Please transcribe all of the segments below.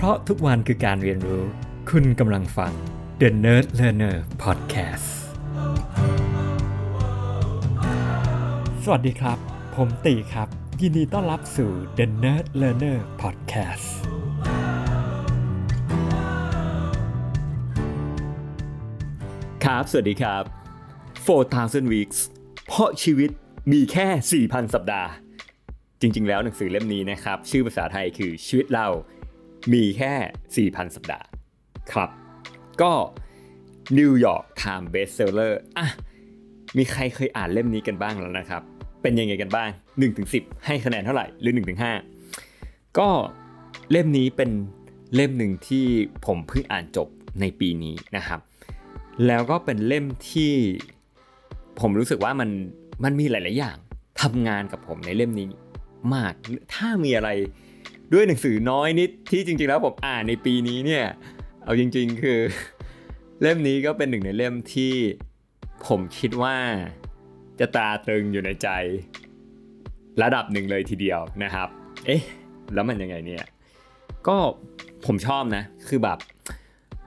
เพราะทุกวันคือการเรียนรู้ คุณกำลังฟัง The Nerd Learner Podcast สวัสดีครับ ผมตีครับ ยินดีต้อนรับสู่ The Nerd Learner Podcast ครับ สวัสดีครับ 4,000 weeks เพราะชีวิตมีแค่ 4,000 สัปดาห์ จริง ๆ แล้วหนังสือเล่มนี้นะครับ ชื่อภาษาไทยคือชีวิตเรา มีแค่ 4,000 สัปดาห์ครับ ก็ New York Times Bestseller อะมีใครเคยอ่านเล่มนี้กันบ้างแล้วนะครับ เป็นยังไงกันบ้าง 1-10 ให้คะแนนเท่าไหร่หรือ 1-5 ก็เล่มนี้เป็นเล่มหนึ่งที่ผมเพิ่งอ่านจบในปีนี้นะครับ แล้วก็เป็นเล่มที่ผมรู้สึกว่ามันมันมีหลาย ๆ อย่างทำงานกับผมในเล่มนี้มากถ้ามีอะไร ด้วยหนังสือน้อยนิดที่จริงๆแล้วผมอ่านในปีนี้เนี่ย เอาจริงๆ คือเล่มนี้ก็เป็นหนึ่งในเล่มที่ผมคิดว่าจะตราตรึงอยู่ในใจ ระดับหนึ่งเลยทีเดียวนะครับ เอ๊ะ แล้วมันยังไงเนี่ย ก็ผมชอบนะ คือแบบ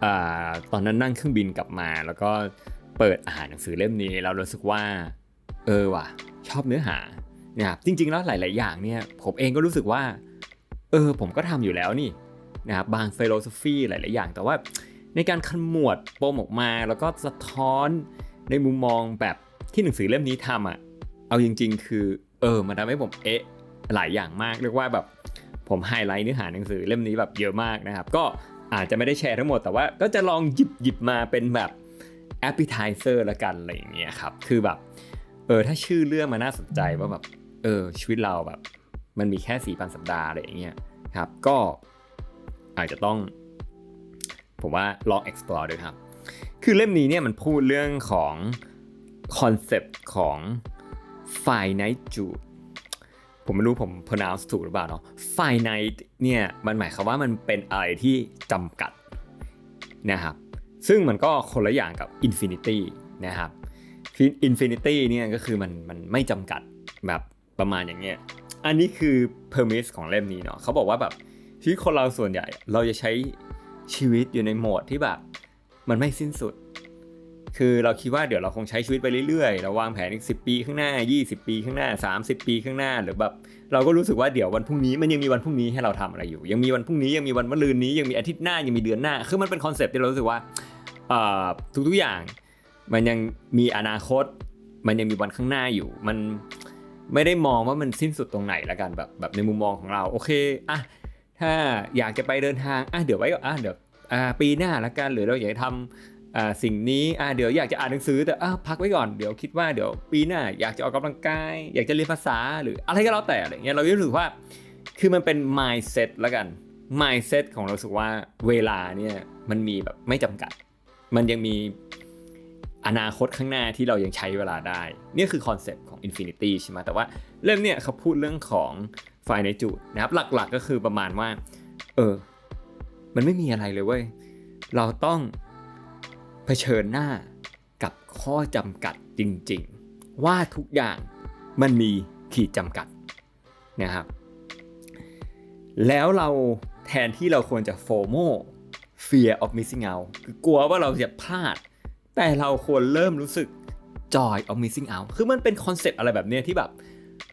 อตอนนั้นนั่งเครื่องบินกลับมา แล้วก็เปิดอ่านหนังสือเล่มนี้แล้วรู้สึกว่า เออว่ะ ชอบเนื้อหานะครับจริง ๆ แล้วหลาย ๆ อย่างเนี่ย ผมเองก็รู้สึกว่า เออผมก็ทำอยู่แล้วนี่นะครับบางฟิโลโซฟีหลาย ๆ อย่าง แต่ว่าในการขมวดปมออกมาแล้วก็สะท้อนในมุมมองแบบที่หนังสือเล่มนี้ทำอะเอาจริง ๆ คือเออมันทำให้ผมเอ๊ะหลายอย่างมากเรียกว่าแบบผมไฮไลท์เนื้อหาหนังสือเล่มนี้แบบเยอะมากนะครับ ก็อาจจะไม่ได้แชร์ทั้งหมดแต่ว่าก็จะลองหยิบหยิบมาเป็นแบบ appetizer ละกันอะไรอย่างเงี้ยครับ คือแบบ เออถ้าชื่อเรื่องมาน่าสนใจว่าแบบ เออชีวิตเราแบบ มันมีแค่สี่พันสัปดาห์อะไรอย่างเงี้ยครับ ก็อาจจะต้อง ผมว่าลอง explore ด้วยครับ คือเล่มนี้เนี่ยมันพูดเรื่องของคอนเซปต์ของ finitude ผมไม่รู้ผม pronounce ถูกหรือเปล่าเนาะ finite เนี่ยมันหมายความว่ามันเป็นอะไรที่จำกัดนะครับ ซึ่งมันก็คนละอย่างกับ infinity นะครับ infinity เนี่ยก็คือมันมันไม่จำกัดแบบประมาณอย่างเงี้ย อันนี้คือ premise ของเล่มนี้เนาะเขาบอกว่าแบบชีวิตคนเราส่วนใหญ่ เราจะใช้ชีวิตอยู่ในโหมดที่แบบ มันไม่สิ้นสุด คือเราคิดว่าเดี๋ยวเราคงใช้ชีวิตไปเรื่อยๆ เราวางแผนอีก10ปีข้างหน้า 20 ปีข้างหน้า 30 ปีข้างหน้าหรือแบบเราก็รู้สึกว่าเดี๋ยววันพรุ่งนี้มันยังมีวันพรุ่งนี้ให้เราทำอะไรอยู่ ยังมีวันพรุ่งนี้ยังมีวันมะรืนนี้ยังมีอาทิตย์หน้ายังมีเดือนหน้า คือมันเป็นคอนเซปต์ที่เรารู้สึกว่าทุกๆอย่างมันยังมีอนาคต มันยังมีวันข้างหน้าอยู่ มัน ไม่ได้มองว่ามันสิ้นสุดตรงไหนละกันแบบแบบในมุมมองของเราโอเคอะถ้าอยากจะไปเดินทางอะเดี๋ยวไว้ก็อะเดี๋ยวอ่าปีหน้าละกันหรือเราอยากจะทำอ่าสิ่งนี้อ่าเดี๋ยวอยากจะอ่านหนังสือแต่อะพักไว้ก่อนเดี๋ยวคิดว่าเดี๋ยวปีหน้าอยากจะออกกำลังกาย อยากจะเรียนภาษาหรืออะไรก็แล้วแต่อะไรเงี้ยเรารู้สึกว่าคือมันเป็น mindset ละกัน mindset ของเราสึกว่าเวลาเนี่ยมันมีแบบไม่จำกัด มันยังมี อนาคตข้างหน้าที่เรายังใช้เวลาได้ นี่คือคอนเซปต์ของ Infinity ใช่ไหมแต่ว่าเรื่องเนี่ยเขาพูดเรื่องของ Finitude นะครับหลักๆก็คือประมาณว่า เออ มันไม่มีอะไรเลยเว้ย เราต้องเผชิญหน้ากับข้อจำกัดจริงๆ ว่าทุกอย่างมันมีขีดจำกัดนะครับ แล้วเราแทนที่เราควรจะ FOMO fear of missing out คือกลัวว่าเราจะพลาด แต่เราควรเริ่มรู้สึก joy of missing out คือมันเป็นคอนเซปต์อะไรแบบเนี้ยที่แบบ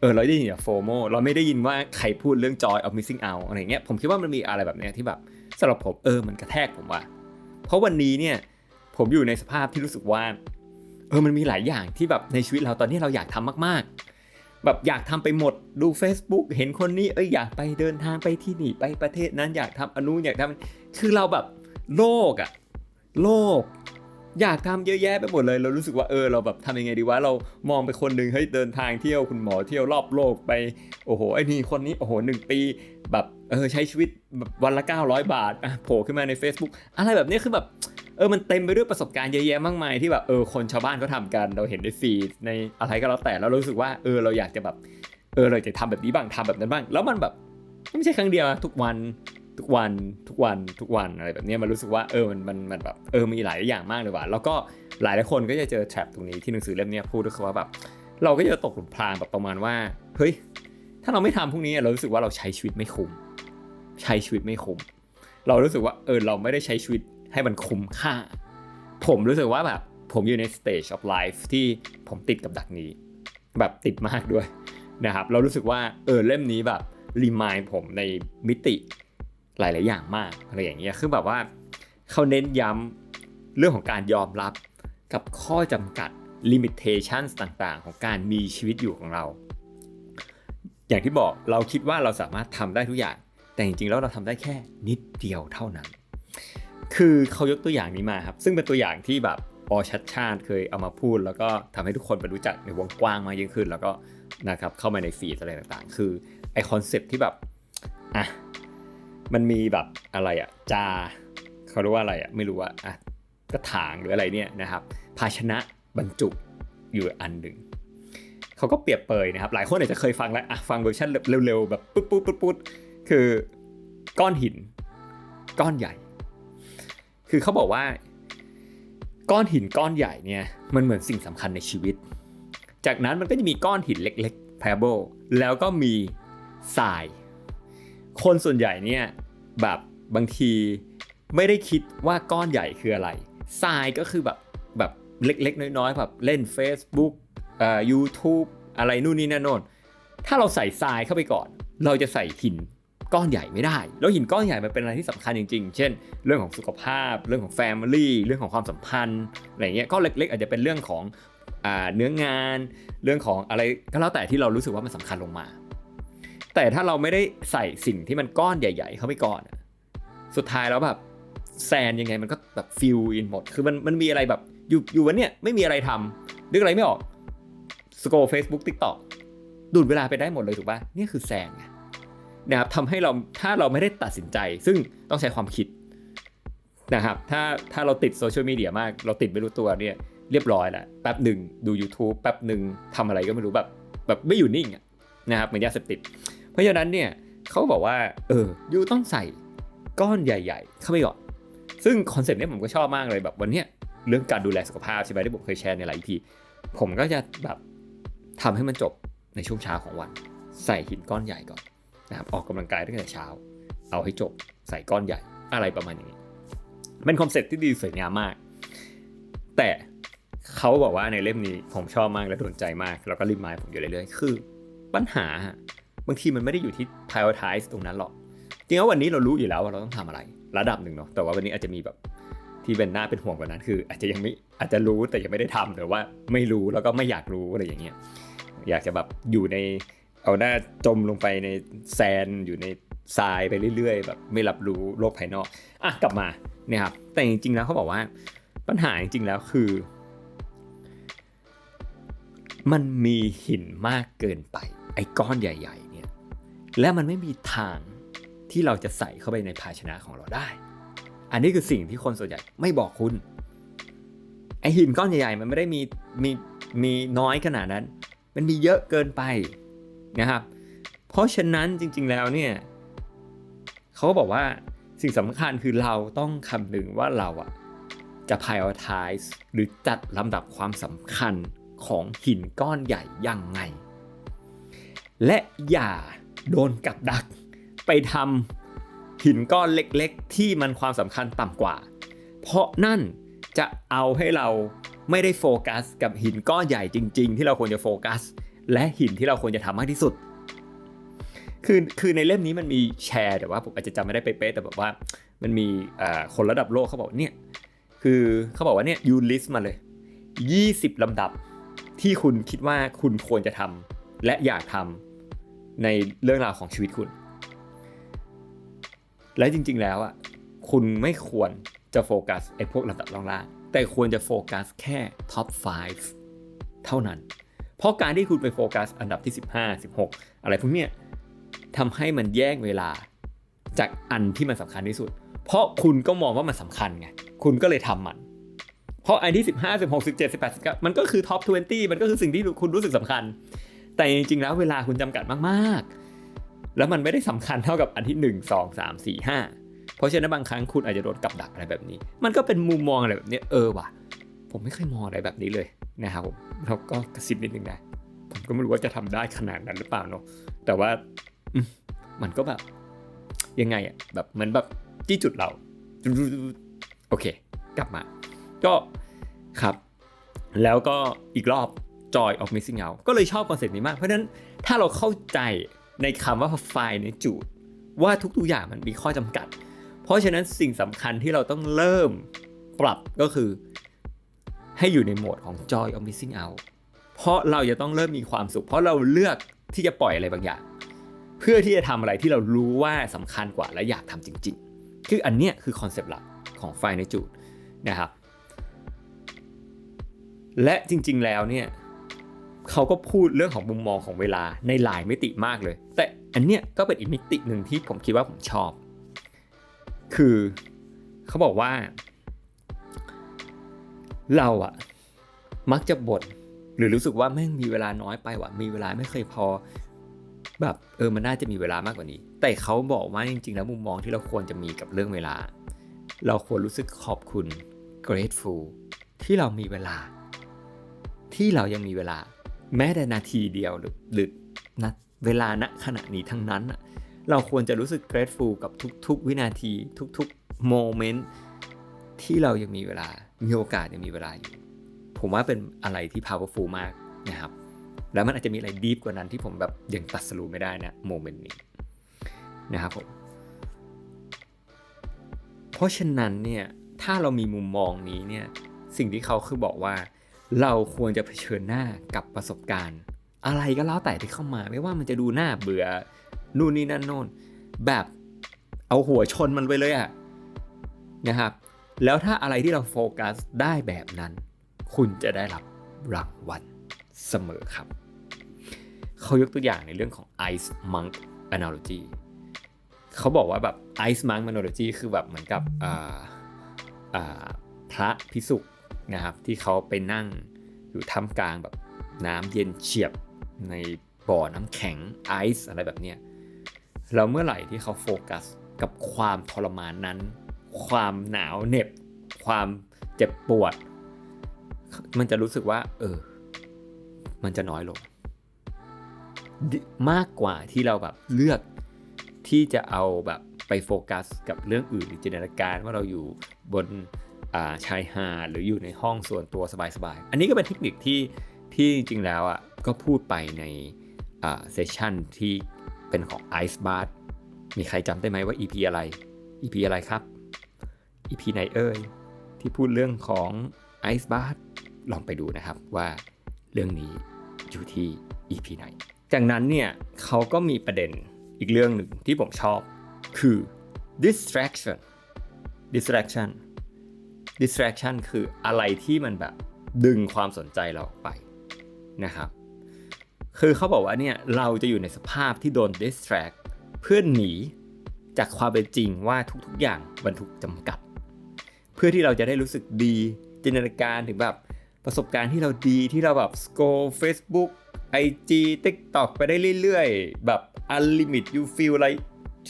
เออเราได้ยินอย่าง FOMO เราไม่ได้ยินว่าใครพูดเรื่อง joy of missing out อะไรเงี้ย ผมคิดว่ามันมีอะไรแบบเนี้ยที่แบบสำหรับผมเออมันกระแทกผมว่าเพราะวันนี้เนี่ยผมอยู่ในสภาพที่รู้สึกว่า เออมันมีหลายอย่างที่แบบในชีวิตเราตอนนี้เราอยากทำมาก ๆ แบบอยากทำไปหมดดู Facebook เห็นคนนี้เอ้ยอยากไปเดินทางไปที่นี่ไปประเทศนั้นอยากทำอนุอยากทำคือเราแบบโลกอะโลก อยากทำเยอะแยะไปหมดเลย เรารู้สึกว่าเออเราแบบทำยังไงดีวะเรามองไปคนหนึ่งเฮ้ยเดินทางเที่ยวคุณหมอเที่ยวรอบโลกไปโอ้โหไอ้นี่คนนี้โอ้โหหนึ่งปีแบบเออใช้ชีวิตแบบวันละ 900 บาทอะโผล่ขึ้นมาใน Facebook อะไรแบบนี้คือแบบเออมันเต็มไปด้วยประสบการณ์เยอะแยะมากมายที่แบบเออคนชาวบ้านเขาทากันเราเห็นในฟีดในอะไรก็แล้วแต่แล้วเรารู้สึกว่าเออเราอยากจะแบบเออเราจะทำแบบนี้บ้างทำแบบนั้นบ้าง แล้วมันแบบไม่ใช่ครั้งเดียวทุกวัน ทุกวันทุกวันทุกวันอะไรแบบนี้มันรู้สึกว่าเออมันมันมันแบบเออมีหลายอย่างมากเลยว่ะแล้วก็หลายหลายคนก็จะเจอแทรปตรงนี้ที่หนังสือเล่มนี้พูดด้วยคือว่าแบบเราก็จะตกหลุมพรางแบบประมาณว่าเฮ้ยถ้าเราไม่ทำพวกนี้เรารู้สึกว่าเราใช้ชีวิตไม่คุ้มใช้ชีวิตไม่คุ้มเรารู้สึกว่าเออเราไม่ได้ใช้ชีวิตให้มันคุ้มค่า ผมรู้สึกว่าแบบผมอยู่ใน stage of life ที่ผมติดกับดักนี้ แบบติดมากด้วยนะครับ เรารู้สึกว่าเออเล่มนี้แบบรีมายผมในมิติ หลาย ๆ อย่างมากอะไรอย่างเงี้ยคือแบบว่าเขาเน้นย้ำเรื่องของการยอมรับกับข้อจำกัด limitations ต่าง ๆ ของการมีชีวิตอยู่ของเรา อย่างที่บอกเราคิดว่าเราสามารถทำได้ทุกอย่าง แต่จริง ๆ แล้วเราทำได้แค่นิดเดียวเท่านั้น คือเขายกตัวอย่างนี้มาครับ ซึ่งเป็นตัวอย่างที่แบบอชัดชาติเคยเอามาพูด แล้วก็ทำให้ทุกคนไปรู้จักในวงกว้างมากยิ่งขึ้น แล้วก็นะครับเข้ามาในฟีดอะไรต่างๆ คือไอคอนเซปที่แบบอะ มันมีแบบอะไรอะจาเขาเรียกว่าอะไรอะไม่รู้ว่าอะกระถางหรืออะไรเนี่ยนะครับ ภาชนะบรรจุอยู่อันหนึ่งเขาก็เปรียบเปยนะครับ หลายคนอาจจะเคยฟังแล้วอะฟังเวอร์ชันเร็วๆแบบปุ๊บปุ๊บปุ๊บปุ๊บคือก้อนหิน ก้อนใหญ่ คือเขาบอกว่า ก้อนหินก้อนใหญ่เนี่ยมันเหมือนสิ่งสำคัญในชีวิต จากนั้นมันก็จะมีก้อนหินเล็กๆ pebble แล้วก็มีทราย คนส่วนใหญ่เนี่ยแบบบางทีไม่ได้คิดว่าก้อนใหญ่คืออะไรทรายก็คือแบบแบบเล็กๆ น้อยๆแบบเล่น Facebook เอ่อ YouTube อะไรนู่นนี่นั่นโน่นถ้าเราใส่ทรายเข้าไปก่อน เราจะใส่หินก้อนใหญ่ไม่ได้ แล้วหินก้อนใหญ่มันเป็นอะไรที่สำคัญจริงๆ เช่น เรื่องของสุขภาพ เรื่องของ Family เรื่องของความสัมพันธ์อะไรเงี้ย ก้อนเล็ก ๆ อาจจะเป็นเรื่องของอ่าเนื้องาน เรื่องของอะไรก็แล้วแต่ที่เรารู้สึกว่ามันสำคัญลงมา แต่ถ้าเราไม่ได้ใส่สิ่งที่มันก้อนใหญ่ ๆ เข้าไปก่อนอะสุดท้ายแล้วแบบแซนยังไงมันก็แบบฟิลอินหมด คือมันมันมีอะไรแบบอยู่อยู่วันเนี้ยไม่มีอะไรทำนึกอะไรไม่ออกสโกเฟซบุ๊กทิกตอกดูดเวลาไปได้หมดเลยถูกป่ะนี่คือแซนไงนะครับทำให้เราถ้าเราไม่ได้ตัดสินใจ ซึ่งต้องใช้ความคิดนะครับถ้าถ้าเราติดโซเชียลมีเดียมาก เราติดไม่รู้ตัวเนี่ยเรียบร้อยแล้วแป๊บหนึ่งดู YouTube แป๊บหนึ่งทำอะไรก็ไม่รู้แบบแบบไม่อยู่นิ่งนะครับเหมือนยาเสพติด ราะฉะนั้นเนี่ยเขาบอกว่า เออยูต้องใส่ก้อนใหญ่ ๆ เข้าไปก่อนซึ่งคอนเซ็ปต์เนี้ยผมก็ชอบมากเลยแบบวันเนี้ยเรื่องการดูแลสุขภาพใช่ไหมที่ผมเคยแชร์ในหลายทีผมก็จะแบบทำให้มันจบในช่วงเช้าของวัน ใส่หินก้อนใหญ่ก่อนนะครับออกกำลังกายตั้งแต่เช้า เอาให้จบใส่ก้อนใหญ่อะไรประมาณอย่างนี้เป็นคอนเซ็ปต์ที่ดีสวยงามมาก แต่เขาบอกว่าในเล่มนี้ผมชอบมากและโดนใจมาก แล้วก็รีมายผมอยู่เรื่อยๆ คือ ปัญหา บางทีมันไม่ได้อยู่ที่ prioritize ตรงนั้นหรอกจริงๆวันนี้เรารู้อยู่แล้วว่าเราต้องทำอะไร ระดับหนึ่งเนาะแต่ว่าวันนี้อาจจะมีแบบที่เป็นหน้าเป็นห่วงกว่านั้น คือ อาจจะยังไม่อาจจะรู้แต่ยังไม่ได้ทำหรือว่าไม่รู้แล้วก็ไม่อยากรู้อะไรอย่างเงี้ยอยากจะแบบอยู่ในเอาหน้าจมลงไปในแซนอยู่ในทรายไปเรื่อยๆแบบไม่รับรู้โลกภายนอกอะกลับมาเนี่ยครับแต่จริงๆแล้วเขาบอกว่า ปัญหาจริงๆแล้วคือ มันมีหินมากเกินไป ไอ้ก้อนใหญ่ ๆ และมันไม่มีทางที่เราจะใส่เข้าไปในภาชนะของเราได้ อันนี้คือสิ่งที่คนส่วนใหญ่ไม่บอกคุณ ไอหินก้อนใหญ่ๆ มันไม่ได้มีมีมีน้อยขนาดนั้น มันมีเยอะเกินไปนะครับ เพราะฉะนั้นจริง ๆ แล้วเนี่ยเขาก็บอกว่าสิ่งสำคัญคือเราต้องคำนึงว่าเราอะจะ prioritize หรือจัดลำดับความสำคัญของหินก้อนใหญ่ยังไง และอย่า โดนกับดัก ไปทำหินก้อนเล็กๆ ที่มันความสำคัญต่ำกว่า เพราะนั่นจะเอาให้เราไม่ได้โฟกัส กับหินก้อนใหญ่จริง ๆ ที่เราควรจะโฟกัส และหินที่เราควรจะทำมากที่สุด คือคือในเล่มนี้มันมีแชร์แต่ว่าผมอาจจะจำไม่ได้เป๊ะแต่แบบว่ามันมีคนระดับโลกเขาบอกเนี่ยคือเขาบอกว่าเนี่ยยูลิสมาเลย 20 ลำดับที่คุณคิดว่าคุณควรจะทำและอยากทำ ในเรื่องราวของชีวิตคุณ และจริง ๆ แล้วอะคุณไม่ควรจะโฟกัสไอ้พวกลำดับล่างๆแต่ควรจะโฟกัสแค่ท็อป 5 เท่านั้น เพราะการที่คุณไปโฟกัสอันดับที่ 15 16 อะไรพวกเนี้ยทำให้มันแย่งเวลาจากอันที่มันสำคัญที่สุด เพราะคุณก็มองว่ามันสำคัญไง คุณก็เลยทำมัน เพราะอันที่ 15 16 17 18 19มันก็คือท็อป20 มันก็คือสิ่งที่คุณรู้สึกสำคัญ แต่จริงๆแล้วเวลาคุณจำกัดมากๆ แล้วมันไม่ได้สำคัญเท่ากับอันที่ 1 2 3 4 5 เพราะฉะนั้นบางครั้งคุณอาจจะโดนกับดักอะไรแบบนี้ มันก็เป็นมุมมองอะไรแบบนี้เออว่ะ ผมไม่เคยมองอะไรแบบนี้เลยนะครับผมแล้วก็กระซิบนิดนึงนะผมก็ไม่รู้ว่าจะทำได้ขนาดนั้นหรือเปล่าเนาะแต่ว่ามันก็แบบยังไงอะแบบเหมือนแบบจี้จุดเราโอเค กลับมา ก็ครับ แล้วก็อีกรอบ joy of missing out ก็เลยชอบคอนเซ็ปต์นี้มาก เพราะฉะนั้นถ้าเราเข้าใจในคำว่าไฟในจูดว่าทุกๆอย่างมันมีข้อจำกัด เพราะฉะนั้นสิ่งสำคัญที่เราต้องเริ่มปรับก็คือ ให้อยู่ในโหมดของ joy of missing out เพราะเราจะต้องเริ่มมีความสุข เพราะเราเลือกที่จะปล่อยอะไรบางอย่าง เพื่อที่จะทำอะไรที่เรารู้ว่าสำคัญกว่าและอยากทำจริง ๆ คืออันเนี้ยคือคอนเซปต์หลักของไฟในจูดนะครับและจริง ๆ แล้วเนี่ย เขาก็พูดเรื่องของมุมมองของเวลาในหลายมิติมากเลย แต่อันเนี้ยก็เป็นอีกมิติหนึ่งที่ผมคิดว่าผมชอบ คือเขาบอกว่า เราอะมักจะบ่นหรือรู้สึกว่าแม่งมีเวลาน้อยไปว่ะมีเวลาไม่เคยพอ แบบเออมันน่าจะมีเวลามากกว่านี้ แต่เขาบอกว่าจริง ๆ แล้วมุมมองที่เราควรจะมีกับเรื่องเวลา เราควรรู้สึกขอบคุณ grateful ที่เรามีเวลา ที่เรายังมีเวลา แม้แต่นาทีเดียวหรือหรือนะเวลาณขณะนี้ทั้งนั้น เราควรจะรู้สึก grateful กับทุก ๆ วินาที ทุกๆ โมเมนต์ที่เรายังมีเวลา มีโอกาสยังมีเวลาอยู่ ผมว่าเป็นอะไรที่ powerful มากนะครับ แล้วมันอาจจะมีอะไรดีฟกว่านั้นที่ผมแบบยังตัดสรุปไม่ได้นะโมเมนต์นี้นะครับผม เพราะฉะนั้นเนี่ย ถ้าเรามีมุมมองนี้เนี่ย สิ่งที่เขาคือบอกว่า เราควรจะเผชิญหน้ากับประสบการณ์ อะไรก็แล้วแต่ที่เข้ามา ไม่ว่ามันจะดูน่าเบื่อนู่นนี่นั่นโน่นแบบเอาหัวชนมันไปเลยอะนะครับ แล้วถ้าอะไรที่เราโฟกัสได้แบบนั้น คุณจะได้รับรางวัลเสมอครับ เขายกตัวอย่างในเรื่องของ Ice Monk Analogy เขาบอกว่าแบบ Ice Monk Analogy คือแบบเหมือนกับพระพิสุก นะครับ ที่เขาไปนั่งอยู่ท่ามกลางแบบน้ำเย็นเฉียบในบ่อน้ำแข็งไอซ์อะไรแบบเนี้ยแล้วเมื่อไหร่ที่เขาโฟกัสกับความทรมานนั้น ความหนาวเหน็บ ความเจ็บปวด มันจะรู้สึกว่า เออ มันจะน้อยลง มากกว่าที่เราแบบเลือกที่จะเอาแบบไปโฟกัสกับเรื่องอื่นหรือจินตนาการว่าเราอยู่บน ชายหาดหรืออยู่ในห้องส่วนตัวสบายๆ อันนี้ก็เป็นเทคนิคที่ที่จริงแล้วอะก็พูดไปในเซสชันที่เป็นของ Ice b a t มีใครจำได้ไหมว่า EP อะไร EP อะไรครับ EP ไหนเอ่ยที่พูดเรื่องของ Ice b a t ลองไปดูนะครับว่าเรื่องนี้อยู่ที่ EP ไหน จากนั้นเนี่ยเขาก็มีประเด็นอีกเรื่องหนึ่งที่ผมชอบคือ distraction distraction distraction คืออะไรที่มันแบบดึงความสนใจเราออกไปนะครับ คือเขาบอกว่าเนี่ยเราจะอยู่ในสภาพที่โดน distract เพื่อหนีจากความเป็นจริงว่าทุกๆอย่างมันถูกจำกัด เพื่อที่เราจะได้รู้สึกดีจินตนาการถึงแบบประสบการณ์ที่เราดีที่เราแบบ scroll Facebook IG TikTok ไปได้เรื่อยๆ แบบ unlimit you feel อะไร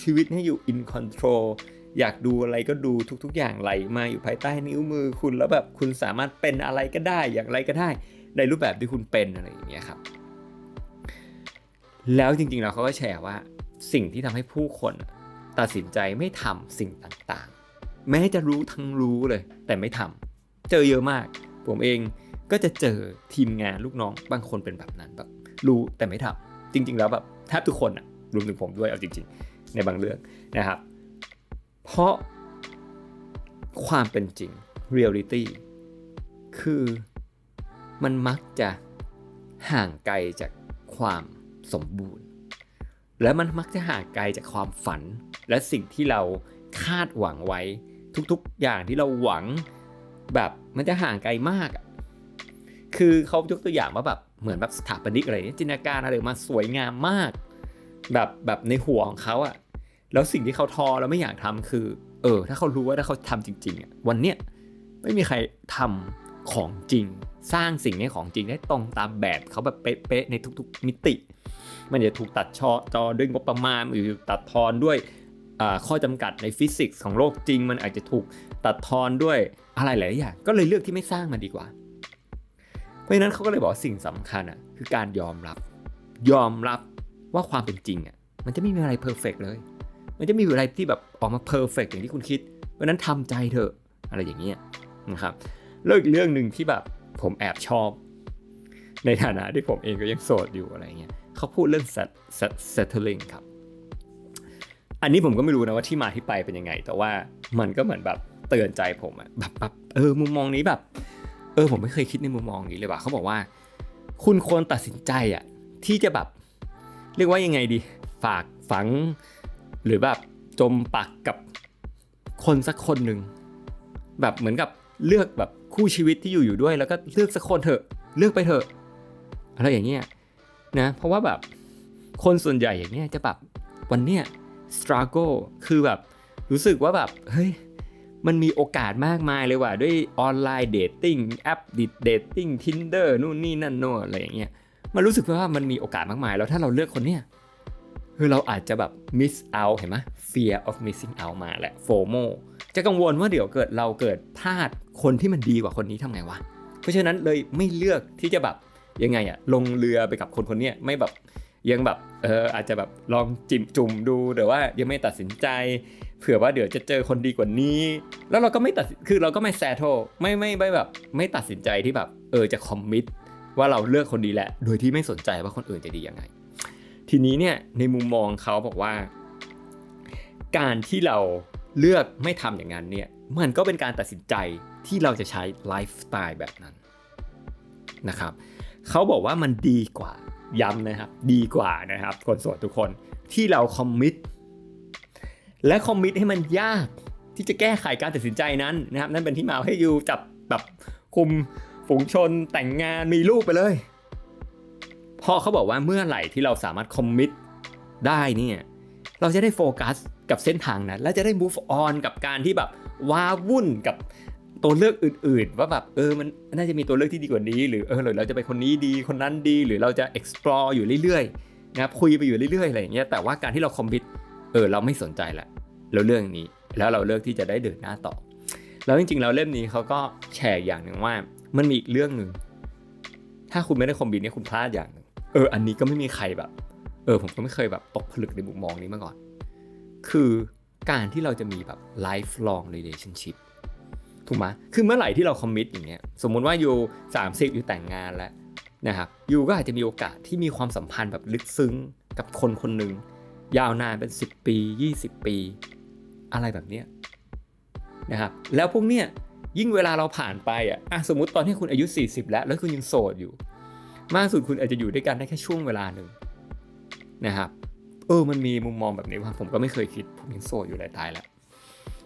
ชีวิตให้อยู่ in control อยากดูอะไรก็ดูทุก ๆ อย่างไหลมาอยู่ภายใต้นิ้วมือคุณแล้วแบบคุณสามารถเป็นอะไรก็ได้อย่างไรก็ได้ ในรูปแบบที่คุณเป็นอะไรอย่างเงี้ยครับ แล้วจริงๆแล้วเขาก็แชร์ว่าสิ่งที่ทำให้ผู้คนตัดสินใจไม่ทำสิ่งต่างๆ แม้จะรู้ทั้งรู้เลย แต่ไม่ทำเจอเยอะมาก ผมเองก็จะเจอทีมงานลูกน้องบางคนเป็นแบบนั้นแบบรู้แต่ไม่ทำจริง ๆ แล้วแบบแทบทุกคนอะรวมถึงผมด้วยเอาจริง ๆ ในบางเรื่องนะครับ เพราะความเป็นจริง reality คือมันมักจะห่างไกลจากความสมบูรณ์ และมันมักจะห่างไกลจากความฝัน และสิ่งที่เราคาดหวังไว้ทุกๆอย่างที่เราหวังแบบมันจะห่างไกลมากคือเขายกตัวอย่างว่าแบบเหมือนแบบสถาปนิกอะไรจินตนาการอะไรมาสวยงามมาก แบบแบบในหัวของเขาอะ แล้วสิ่งที่เขาทอแล้วไม่อยากทำคือ เออ ถ้าเขารู้ว่าถ้าเขาทำจริงๆอะวันเนี้ยไม่มีใครทำของจริง สร้างสิ่งนี้ของจริงได้ตรงตามแบบเขาแบบเป๊ะๆในทุก ๆ มิติ มันจะถูกตัดชอจอด้วยงบประมาณหรือตัดทอนด้วยข้อจำกัดในฟิสิกส์ของโลกจริง มันอาจจะถูกตัดทอนด้วยอะไรหลายอย่างก็เลยเลือกที่ไม่สร้างมันดีกว่า เพราะฉะนั้นเขาก็เลยบอกสิ่งสำคัญอะคือการยอมรับ ยอมรับว่าความเป็นจริงอะมันจะไม่มีอะไรเพอร์เฟกเลย มันจะมีอะไรที่แบบออกมาเพอร์เฟกอย่างที่คุณคิดเพราะฉะนั้นทำใจเถอะอะไรอย่างเงี้ยนะครับแล้วอีกเรื่องหนึ่งที่แบบผมแอบชอบ ในฐานะที่ผมเองก็ยังโสดอยู่อะไรเงี้ยเขาพูดเรื่อง set set settling ครับ อันนี้ผมก็ไม่รู้นะว่าที่มาที่ไปเป็นยังไง แต่ว่ามันก็เหมือนแบบเตือนใจผมอะแบบแบบเออมุมมองนี้แบบ เออผมไม่เคยคิดในมุมมองนี้เลยว่ะเขาบอกว่า คุณควรตัดสินใจอะที่จะแบบ เรียกว่ายังไงดี ฝากฝัง หรือแบบจมปักกับคนสักคนหนึ่งแบบเหมือนกับเลือกแบบคู่ชีวิตที่อยู่อยู่ด้วย แล้วก็เลือกสักคนเถอะ เลือกไปเถอะอะไรอย่างเงี้ยนะเพราะว่าแบบคนส่วนใหญ่อย่างเนี้ยจะแบบวันเนี้ย struggle คือแบบรู้สึกว่าแบบเฮ้ยมันมีโอกาสมากมายเลยว่ะด้วยออนไลน์เดทติ้งแอปดิเดทติ้งทินเดอร์นู่นนี่นั่นโน่นอะไรอย่างเงี้ยมันรู้สึกว่ามันมีโอกาสมากมาย แล้วถ้าเราเลือกคนเนี้ย คือเราอาจจะแบบ miss out เห็นไหม fear of missing out มาแหละ FOMO จะกังวลว่าเดี๋ยวเกิดเราเกิดพลาดคนที่มันดีกว่าคนนี้ทำไงวะ เพราะฉะนั้นเลยไม่เลือกที่จะแบบยังไงอะลงเรือไปกับคนคนนี้ไม่แบบยังแบบเอออาจจะแบบลองจิมจุ่มดูแต่ว่ายังไม่ตัดสินใจ เผื่อว่าเดี๋ยวจะเจอคนดีกว่านี้ แล้วเราก็ไม่ตัดคือเราก็ไม่แซทโทไม่ไม่ไม่แบบไม่ตัดสินใจที่แบบเออจะคอมมิตว่าเราเลือกคนดีแหละ โดยที่ไม่สนใจว่าคนอื่นจะดียังไง ทีนี้เนี่ยในมุมมองเขาบอกว่า การที่เราเลือกไม่ทำอย่างนั้นเนี่ยมันก็เป็นการตัดสินใจที่เราจะใช้ไลฟ์สไตล์แบบนั้นนะครับเขาบอกว่ามันดีกว่าย้ำนะครับ ดีกว่านะครับ คนโสดทุกคนที่เราคอมมิตและคอมมิตให้มันยากที่จะแก้ไขการตัดสินใจนั้นนะครับ นั่นเป็นที่มาให้ยูจับแบบคุมฝูงชนแต่งงานมีลูกไปเลย เพราะเขาบอกว่าเมื่อไหร่ที่เราสามารถคอมมิตได้เนี่ยเราจะได้โฟกัสกับเส้นทางนั้น และจะได้ move on กับการที่แบบว้าวุ่นกับตัวเลือกอื่น ๆ ว่าแบบเออมันน่าจะมีตัวเลือกที่ดีกว่านี้ หรือเออหรือเราจะไปคนนี้ดีคนนั้นดี หรือเราจะ explore อยู่เรื่อยๆนะครับคุยไปอยู่เรื่อยๆอะไรอย่างเงี้ยแต่ว่าการที่เราคอมมิตเออเราไม่สนใจละเราเรื่องนี้แล้วเราเลือกที่จะได้เดินหน้าต่อ แล้วจริงๆแล้วเล่มนี้เขาก็แชร์อย่างหนึ่งว่ามันมีอีกเรื่องหนึ่งถ้าคุณไม่ได้คอมมิตเนี่ยคุณพลาดอย่าง เออ อันนี้ก็ไม่มีใครแบบ เออ ผมก็ไม่เคยแบบตกผลึกในมุมมองนี้มาก่อน คือการที่เราจะมีแบบ lifelong relationship ถูกไหมคือเมื่อไหร่ที่เราคอมมิตอย่างเงี้ย สมมุติว่าอยู่ 30 อยู่แต่งงานแล้วนะครับยูก็อาจจะมีโอกาสที่มีความสัมพันธ์แบบลึกซึ้งกับคนคนหนึ่งยาวนานเป็น 10 ปี 20 ปี อะไรแบบเนี้ยนะครับ แล้วพวกเนี้ยยิ่งเวลาเราผ่านไปอะ สมมติตอนที่คุณอายุ 40 แล้ว แล้วคุณยังโสดอยู่ มากสุดคุณอาจจะอยู่ด้วยกันได้แค่ช่วงเวลาหนึ่งนะครับเออมันมีมุมมองแบบนี้ว่าผมก็ไม่เคยคิดผมยังโสดอยู่เลยตายแล้ว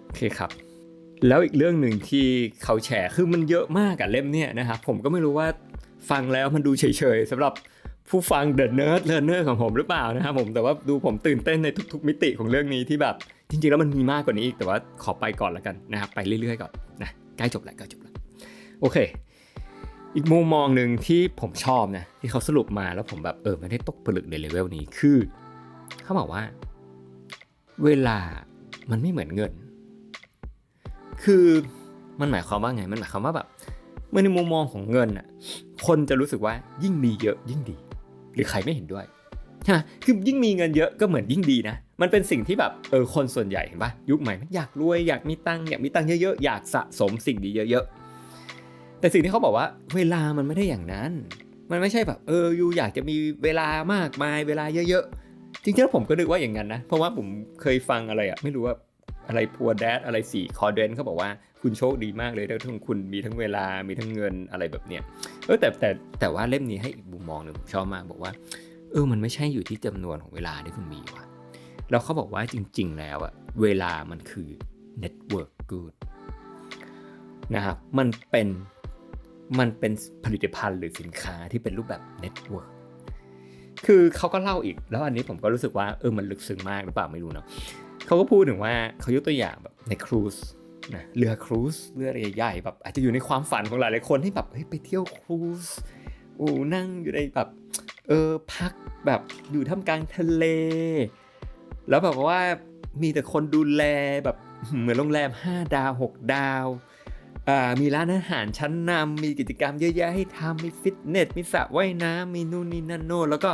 โอเคครับ แล้วอีกเรื่องหนึ่งที่เขาแชร์คือมันเยอะมากอะเล่มเนี่ยนะครับผมก็ไม่รู้ว่าฟังแล้วมันดูเฉยๆสำหรับผู้ฟัง The Nerd Learner ของผมหรือเปล่านะครับผมแต่ว่าดูผมตื่นเต้นในทุก ๆ มิติของเรื่องนี้ที่แบบ จริงๆ แล้วมันมีมากกว่านี้อีกแต่ว่าขอไปก่อนแล้วกันนะครับไปเรื่อยๆก่อนนะใกล้จบแล้วใกล้จบแล้วโอเค อีกมุมมองหนึ่งที่ผมชอบนะที่เขาสรุปมาแล้วผมแบบเออไม่ได้ตกผลึกในเลเวลนี้คือเขาบอกว่า เวลามันไม่เหมือนเงิน คือมันหมายความว่าไงมันหมายความว่าแบบเมื่อในมุมมองของเงินอะคนจะรู้สึกว่ายิ่งมีเยอะยิ่งดี หรือใครไม่เห็นด้วยใช่ไหมคือยิ่งมีเงินเยอะก็เหมือนยิ่งดีนะ มันเป็นสิ่งที่แบบเออคนส่วนใหญ่เห็นปะยุคใหม่มันอยากรวยอยากมีตังค์อยากมีตังค์เยอะๆอยากสะสมสิ่งดีเยอะๆ แต่สิ่งที่เขาบอกว่าเวลามันไม่ได้อย่างนั้น มันไม่ใช่แบบเออยูอยากจะมีเวลามากมายเวลาเยอะๆ จริงๆแล้วผมก็นึกว่าอย่างนั้นนะ เพราะว่าผมเคยฟังอะไรอะไม่รู้ว่าอะไรพัวแดดอะไรสี่คอเดนเขาบอกว่าคุณโชคดีมากเลยทั้งคุณมีทั้งเวลามีทั้งเงินอะไรแบบเนี้ยเออแต่แต่แต่ว่าเล่มนี้ให้อีกมุมมองหนึ่งผมชอบมากบอกว่า เออมันไม่ใช่อยู่ที่จำนวนของเวลาที่คุณมีว่ะแล้วเขาบอกว่าจริง ๆ แล้วอะเวลามันคือ network good นะครับมันเป็น มันเป็นผลิตภัณฑ์หรือสินค้าที่เป็นรูปแบบ network คือเขาก็เล่าอีก แล้วอันนี้ผมก็รู้สึกว่าเออมันลึกซึ้งมากหรือเปล่าไม่รู้เนาะเขาก็พูดถึงว่าเขายกตัวอย่างแบบในครูซนะเรือครูซเรือใหญ่ๆแบบอาจจะอยู่ในความฝันของหลายๆคนที่แบบเฮ้ยไปเที่ยวครูซโอ้นั่งอยู่ในแบบเออพักแบบอยู่ท่ามกลางทะเล แล้วแบบว่ามีแต่คนดูแลแบบเหมือนโรงแรม 5 ดาว 6 ดาว มีร้านอาหารชั้นนำมีกิจกรรมเยอะแยะให้ทำมีฟิตเนส มีสระว่ายน้ำมีนู่นนี่นั่นโน่นแล้วก็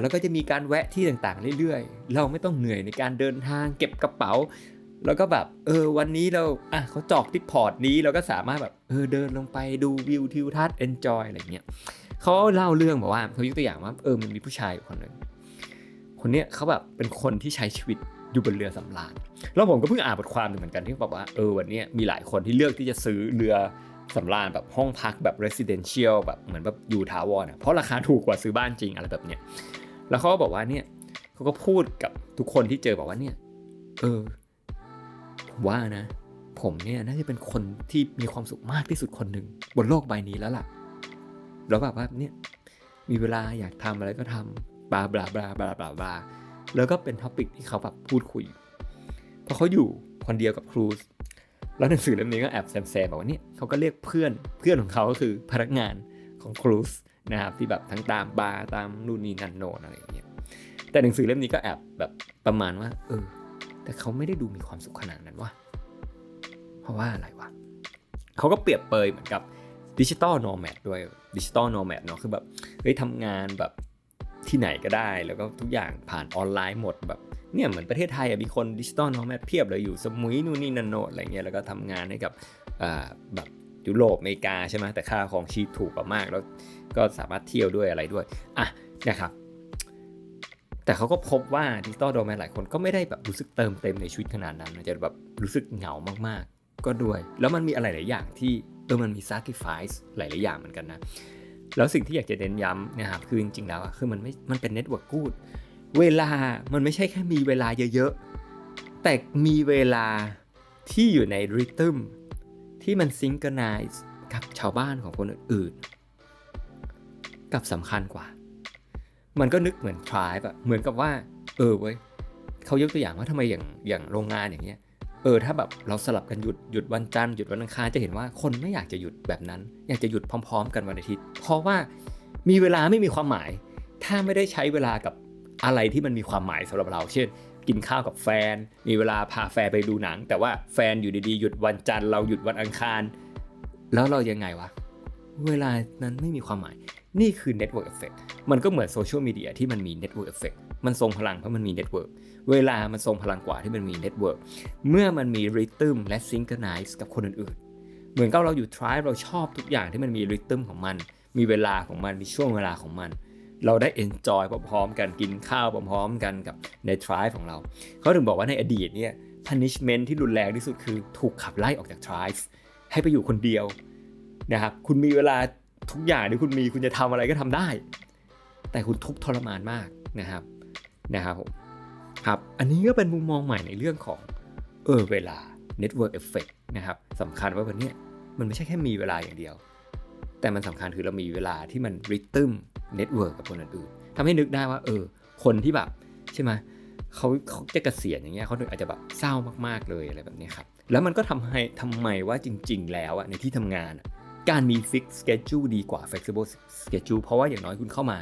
แล้วก็จะมีการแวะที่ต่างๆเรื่อยๆ เราไม่ต้องเหนื่อยในการเดินทางเก็บกระเป๋า แล้วก็แบบเออวันนี้เราอะเขาจอกที่พอร์ตนี้เราก็สามารถแบบเออเดินลงไปดูวิวทิวทัศน์ enjoy อะไรเงี้ยเขาเล่าเรื่องบอกว่าเขายกตัวอย่างว่าเออมันมีผู้ชายคนหนึ่งคนเนี้ยเขาแบบเป็นคนที่ใช้ชีวิต อยู่บนเรือสำราญแล้วผมก็เพิ่งอ่านบทความหนึ่งเหมือนกันที่บอกว่าเออวันนี้มีหลายคนที่เลือกที่จะซื้อเรือสำราญแบบห้องพักแบบ residential แบบเหมือนแบบอยู่ถาวรอะเพราะราคาถูกกว่าซื้อบ้านจริงอะไรแบบเนี้ยแล้วเขาก็บอกว่าเนี่ยเขาก็พูดกับทุกคนที่เจอบอกว่าเนี่ยเออว่านะ ผมเนี่ยน่าจะเป็นคนที่มีความสุขมากที่สุดคนหนึ่งบนโลกใบนี้แล้วล่ะ แล้วแบบว่าเนี่ยมีเวลาอยากทำอะไรก็ทำบลาบลาบลาบลาบลาบลา แล้วก็เป็นท็อปิกที่เขาแบบพูดคุยเพราะเขาอยู่คนเดียวกับครูซแล้วหนังสือเล่มนี้ก็แอบแซมๆบอกว่าเนี่ยเขาก็เรียกเพื่อนเพื่อนของเขาก็คือพนักงานของครูซนะครับที่แบบทั้งตามบาร์ตามนู่นนี่นั่นโนนอะไรอย่างเงี้ยแต่หนังสือเล่มนี้ก็แอบแบบประมาณว่า เออ แต่เขาไม่ได้ดูมีความสุขขนาดนั้นวะเพราะว่าอะไรวะเขาก็เปรียบเปยเหมือนกับดิจิตอลโนแมดด้วยดิจิตอลโนแมดเนาะคือแบบเฮ้ยทำงานแบบ ที่ไหนก็ได้ แล้วก็ทุกอย่างผ่านออนไลน์หมดแบบเนี่ยเหมือนประเทศไทยมีคนดิจิตอลโนแมดเพียบเลยอยู่สมุยนู่นนี่นันโนอะไรเงี้ยแล้วก็ทำงานให้กับแบบยุโรปอเมริกาใช่ไหมแต่ค่าของชีพถูกกว่ามากแล้วก็สามารถเที่ยวด้วยอะไรด้วยอะนะครับแต่เขาก็พบว่าดิจิตอลโดแมนหลายคนก็ไม่ได้แบบรู้สึกเติมเต็มในชีวิตขนาดนั้นจะแบบรู้สึกเหงามากๆ ก็ด้วย แล้วมันมีอะไรหลายอย่างที่เออมันมี sacrifice หลายๆอย่างเหมือนกันนะ แล้วสิ่งที่อยากจะเน้นย้ำนะครับคือจริงๆแล้วคือมันไม่มันเป็นเน็ตเวิร์กกูดเวลามันไม่ใช่แค่มีเวลาเยอะๆ แต่มีเวลาที่อยู่ในริทึมที่มันซิงเกิลไนซ์กับชาวบ้านของคนอื่นๆกับสำคัญกว่า มันก็นึกเหมือน tribe อะเหมือนกับว่า เออเว้ยเขายกตัวอย่างว่าทำไมอย่างอย่างโรงงานอย่างเงี้ย เออถ้าแบบเราสลับกันหยุดหยุดวันจันทร์หยุดวันอังคารจะเห็นว่าคนไม่อยากจะหยุดแบบนั้น อยากจะหยุดพร้อม ๆ กันวันอาทิตย์ เพราะว่ามีเวลาไม่มีความหมาย ถ้าไม่ได้ใช้เวลากับอะไรที่มันมีความหมายสำหรับเรา เช่น กินข้าวกับแฟน มีเวลาพาแฟนไปดูหนัง แต่ว่าแฟนอยู่ดีๆหยุดวันจันทร์เราหยุดวันอังคาร แล้วเรายังไงวะเวลานั้นไม่มีความหมาย นี่คือ Network Effect มันก็เหมือนโซเชียลมีเดียที่มันมี Network Effect มันทรงพลังเพราะมันมี Network เวลามันทรงพลังกว่าที่มันมี Network เมื่อมันมีริทึมและซิง c ก r ไนซ์กับคนอื่นๆ เหมือนกับเราอยู่ทริปเราชอบทุกอย่างที่มันมีริทึมของมัน มีเวลาของมันมีช่วงเวลาของมัน เราได้ enjoy พร้อมๆกันกินข้าวพร้อมๆกันกับในทริปของเรา เขาถึงบอกว่าในอดีตเนี่ย punishment ที่รุนแรงที่สุดคือถูกขับไล่ออกจากทริปให้ไปอยู่คนเดียวนะครับคุณมีเวลาทุกอย่างที่คุณมีคุณจะทำอะไรก็ทำได้ แต่คุณทุกทรมานมากนะครับ นะครับผมครับอันนี้ก็เป็นมุมมองใหม่ในเรื่องของเออเวลา Network Effect นะครับสำคัญว่าวันเนี้ยมันไม่ใช่แค่มีเวลาอย่างเดียว แต่มันสำคัญคือเรามีเวลาที่มันริทึมเน็ตเวิร์กกับคนอื่นๆทำให้นึกได้ว่าเออคนที่แบบใช่ไหมเขาเขาจะเกษียณอย่างเงี้ยเขาอาจจะแบบเศร้ามากๆเลยอะไรแบบนี้ครับ แล้วมันก็ทำให้ทำไมว่าจริง ๆ แล้วอะในที่ทำงาน การมี fix schedule ดีกว่า flexible schedule เพราะว่าอย่างน้อยคุณเข้ามา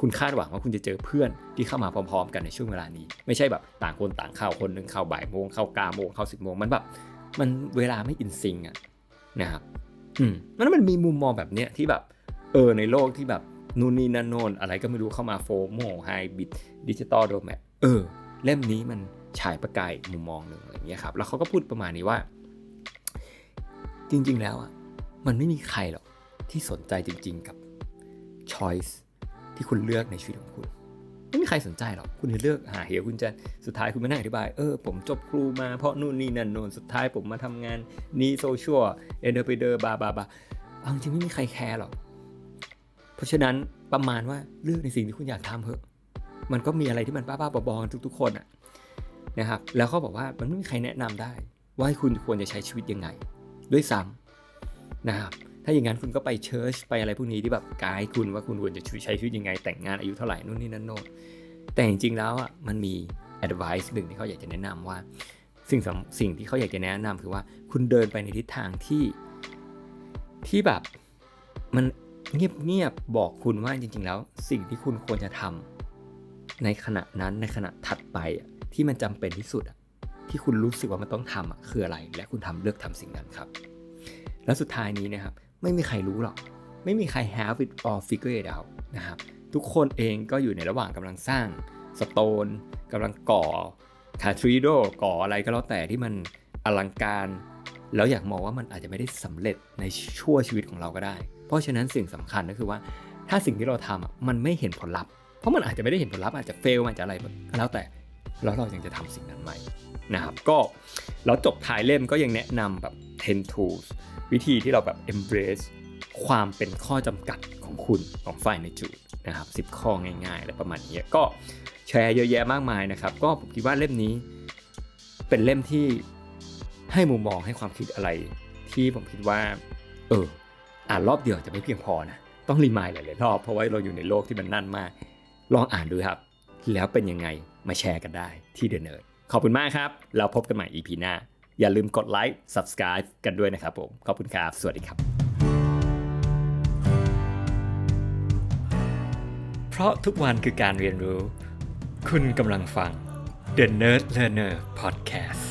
คุณคาดหวังว่าคุณจะเจอเพื่อนที่เข้ามาพร้อมๆ กันในช่วงเวลานี้ ไม่ใช่แบบต่างคนต่างเข้าคนหนึ่งเข้าบ่ายโมงเข้ากาโมงเข้าสิบโมงมันแบบมันเวลาไม่อินซิงอะนะครับอืมมันมันมีมุมมองแบบเนี้ยที่แบบเออในโลกที่แบบนู่นนี่นั่นโน่นอะไรก็ไม่รู้เข้ามาโฟโมไฮบิดดิจิตอลโดแมเออ เล่มนี้มันฉายประกายมุมมองหนึ่งอะไรเงี้ยครับ แล้วเขาก็พูดประมาณนี้ว่า จริงๆแล้วอะมันไม่มีใครหรอกที่สนใจจริง ๆกับ choice ที่คุณเลือกในชีวิตของคุณ ไม่มีใครสนใจหรอก คุณจะเลือกหาเหวคุณจะสุดท้ายคุณไม่น่าอธิบาย เออ ผมจบครูมาเพราะนู่นนี่นั่นโน่นสุดท้ายผมมาทำงานนี้โซเชียลเอเดอร์ไปเดอร์บาบาบาเอาจริงๆไม่มีใครแคร์หรอก เพราะฉะนั้นประมาณว่าเลือกในสิ่งที่คุณอยากทำเถอะ มันก็มีอะไรที่มันบ้าๆบอๆทุก ๆ คนอะนะครับ แล้วเขาบอกว่ามันไม่มีใครแนะนำได้ ว่าให้คุณควรจะใช้ชีวิตยังไง ด้วยซ้ำนะครับ ถ้าอย่างนั้นคุณก็ไปเชิร์ชไปอะไรพวกนี้ที่แบบไกด์คุณว่าคุณควรจะใช้ชีวิตยังไง แต่งงานอายุเท่าไหร่นู่นนี่นั่นโน่นแต่จริงๆแล้วอะมันมี advice หนึ่งที่เขาอยากจะแนะนำว่า สิ่งสำสิ่งที่เขาอยากจะแนะนำคือว่าคุณเดินไปในทิศทางที่ที่แบบมันเงียบๆบอกคุณว่าจริง ๆ แล้ว สิ่งที่คุณควรจะทำในขณะนั้นในขณะถัดไปที่มันจำเป็นที่สุดที่คุณรู้สึกว่ามันต้องทำคืออะไร และคุณทำเลือกทำสิ่งนั้นครับ แล้วสุดท้ายนี้นะครับ ไม่มีใครรู้หรอก ไม่มีใคร have it all figure it out นะครับ ทุกคนเองก็อยู่ในระหว่างกำลังสร้างสโตนกำลังก่อคาทรีโดก่ออะไรก็แล้วแต่ที่มันอลังการ แล้วอยากมองว่ามันอาจจะไม่ได้สำเร็จในชั่วชีวิตของเราก็ได้ เพราะฉะนั้นสิ่งสำคัญก็คือว่า ถ้าสิ่งที่เราทำมันไม่เห็นผลลัพธ์เพราะมันอาจจะไม่ได้เห็นผลลัพธ์อาจจะเฟลอาจจะอะไรก็แล้วแต่แล้วเรายังจะทำสิ่งนั้นไหมนะครับก็เราจบท้ายเล่มก็ยังแนะนำแบบ 10 tools วิธีที่เราแบบ embrace ความเป็นข้อจำกัดของคุณของฝ่ายในจูดนะครับ 10 ข้อง่ายๆอะไรประมาณนี้ก็แชร์เยอะแยะมากมายนะครับ ก็ผมคิดว่าเล่มนี้เป็นเล่มที่ให้มุมมองให้ความคิดอะไร ที่ผมคิดว่า เออ อ่านรอบเดียวจะไม่เพียงพอนะ ต้องรีมายหลายๆรอบเพราะว่าเราอยู่ในโลกที่มันนั่นมาก ลองอ่านดูครับ แล้วเป็นยังไงมาแชร์กันได้ที่เด e n เนิร์ดขอบคุณมากครับ เราพบกันใหม่ EP หน้า อย่าลืมกดไลค์ subscribe กันด้วยนะครับผม ขอบคุณครับ สวัสดีครับ เพราะทุกวันคือการเรียนรู้ คุณกำลังฟัง The Nerd Learner Podcast